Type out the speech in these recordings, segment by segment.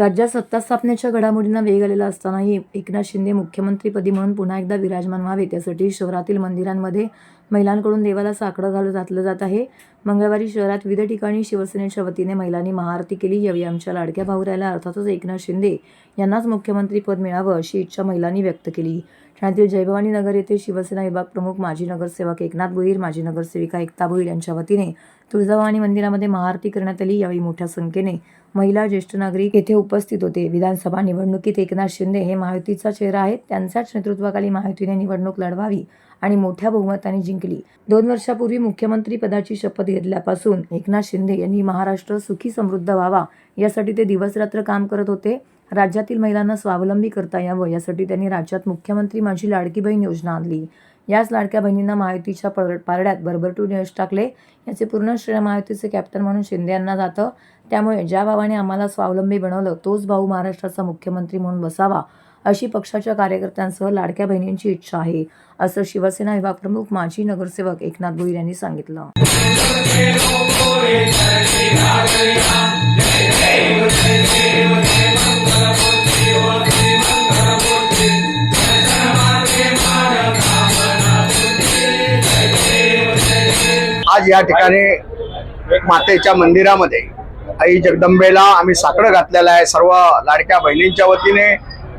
राज्यात सत्ता स्थापनेच्या घडामोडींना वेग आलेला असतानाही एकनाथ शिंदे मुख्यमंत्रीपदी म्हणून पुन्हा एकदा विराजमान व्हावे त्यासाठी शहरातील मंदिरांमध्ये महिलांकडून देवाला साकडं घालून घातलं जात आहे. मंगळवारी शहरात विविध ठिकाणी शिवसेनेच्या वतीने महिलांनी महाआरती केली. यावेळी आमच्या लाडक्या भाऊरायला अर्थातच एकनाथ शिंदे यांनाच मुख्यमंत्रीपद मिळावं अशी इच्छा महिलांनी व्यक्त केली. ठाण्यातील जयभवानी नगर येथे शिवसेना विभाग प्रमुख माजी नगरसेवक एकनाथ भोईर माजी नगरसेविका एकता भोईर यांच्या वतीने तुळजाभवानी मंदिरामध्ये महाआरती करण्यात आली. यावेळी मोठ्या संख्येने महिला ज्येष्ठ नागरिक येथे उपस्थित होते. विधानसभा निवडणुकीत एकनाथ शिंदे हे महायुतीचा चेहरा आहेत. त्यांच्याच नेतृत्वाखाली महायुतीने निवडणूक लढवावी आणि मोठ्या बहुमताने जिंकली. दोन वर्षापूर्वी मुख्यमंत्री पदाची शपथ घेतल्यापासून एकनाथ शिंदे यांनी महाराष्ट्र सुखी समृद्ध व्हावा यासाठी ते दिवसरात्र काम करत होते. राज्यातील महिलांना स्वावलंबी करता यावं यासाठी त्यांनी राज्यात मुख्यमंत्री माझी लाडकी बहीण योजना आणली. याच लाडक्या बहिणींना महायुतीच्या पर पारड्यात भरभरटून यश टाकले. याचे पूर्ण श्रेय महायुतीचे कॅप्टन म्हणून शिंदे यांना जातं. त्यामुळे ज्या भावाने आम्हाला स्वावलंबी बनवलं तोच भाऊ महाराष्ट्राचा मुख्यमंत्री म्हणून बसावा अशी पक्षाच्या कार्यकर्त्यांसह लाडक्या बहिणींची इच्छा आहे असं शिवसेना विभाग प्रमुख माजी नगरसेवक एकनाथ भोईर यांनी सांगितलं. आज या ठिकाणी मातेच्या मंदिरामध्ये आई जगदंबेला आम्ही साकडं घातलेलं आहे. सर्व लाडक्या बहिणींच्या वतीने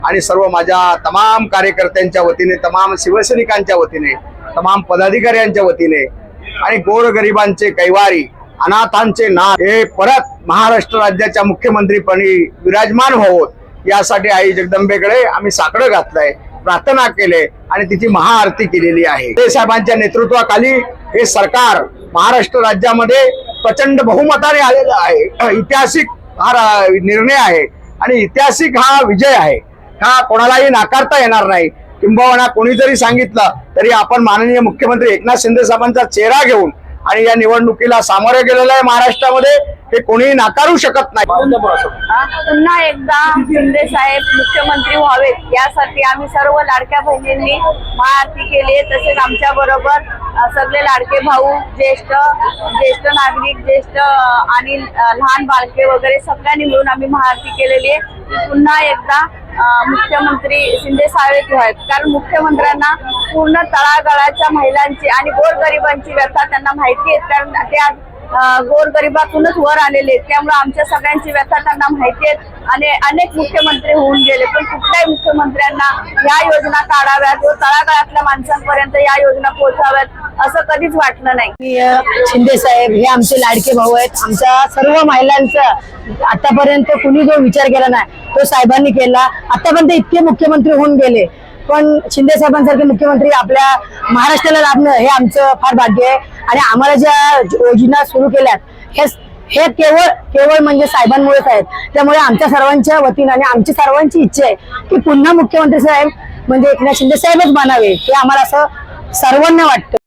आणि सर्व माझ्या तमाम कार्यकर्त्यांच्या वतीने तमाम शिवसैनिकांच्या वतीने तमाम पदाधिकाऱ्यांच्या वतीने आणि गोरगरिबांचे कैवारी अनाथांचे ना हे परत महाराष्ट्र राज्याच्या मुख्यमंत्रीपणी विराजमान व्हावं यासाठी आई जगदंबेकडे आम्ही साकडं घातलंय प्रार्थना केले आणि तिची महाआरती केलेली आहे. साहेबांच्या नेतृत्वाखाली हे सरकार महाराष्ट्र राज्यामध्ये प्रचंड बहुमताने आलेलं आहे. ऐतिहासिक हा निर्णय आहे. आणि ऐतिहासिक हा विजय आहे. हा कोणालाही नाकारता येणार नाही. किंबहुना कोणी जरी सांगितलं तरी आपण माननीय मुख्यमंत्री एकनाथ शिंदे साहेबांचा चेहरा घेऊन आणि या निवडणुकीला सामोरे गेलेलं आहे महाराष्ट्रामध्ये हे कोणीही नाकारू शकत नाही. पुन्हा एकदा शिंदे साहेब मुख्यमंत्री व्हावेत यासाठी आम्ही सर्व लाडक्या बहिणींनी महाआरती केली तसेच आमच्या बरोबर सगळे लाडके भाऊ ज्येष्ठ ज्येष्ठ नागरिक ज्येष्ठ आणि लहान बालके वगैरे सगळ्यांनी मिळून आम्ही महाआरती केलेली आहे. पुन्हा एकदा मुख्यमंत्री शिंदे साहेब व्हावेत कारण मुख्यमंत्र्यांना पूर्ण तळागाळाच्या महिलांची आणि गोरगरिबांची व्यथा त्यांना माहिती आहेत कारण ते आज गोरगरिबातूनच वर आलेले आहेत. त्यामुळे आमच्या सगळ्यांची व्यथा त्यांना माहिती आहेत. आणि अनेक मुख्यमंत्री होऊन गेले. पण कुठल्याही मुख्यमंत्र्यांना या योजना काढाव्यात व तळागाळातल्या माणसांपर्यंत या योजना पोहोचाव्यात. असं कधीच वाटलं नाही. शिंदे साहेब हे आमचे लाडके भाऊ आहेत. आमच्या सर्व महिलांचा आतापर्यंत कुणी जो विचार केला नाही तो साहेबांनी केला. आतापर्यंत इतके मुख्यमंत्री होऊन गेले. पण शिंदे साहेबांसारखे मुख्यमंत्री आपल्या महाराष्ट्राला लाभणं हे आमचं फार भाग्य आहे. आणि आम्हाला ज्या योजना सुरू केल्यात हे हे केवळ केवळ म्हणजे साहेबांमुळेच आहेत. त्यामुळे आमच्या सर्वांच्या वतीनं आणि आमची सर्वांची इच्छा आहे की पुन्हा मुख्यमंत्री साहेब म्हणजे एकनाथ शिंदे साहेबच बनावे हे आम्हाला असं सर्वांना वाटतं.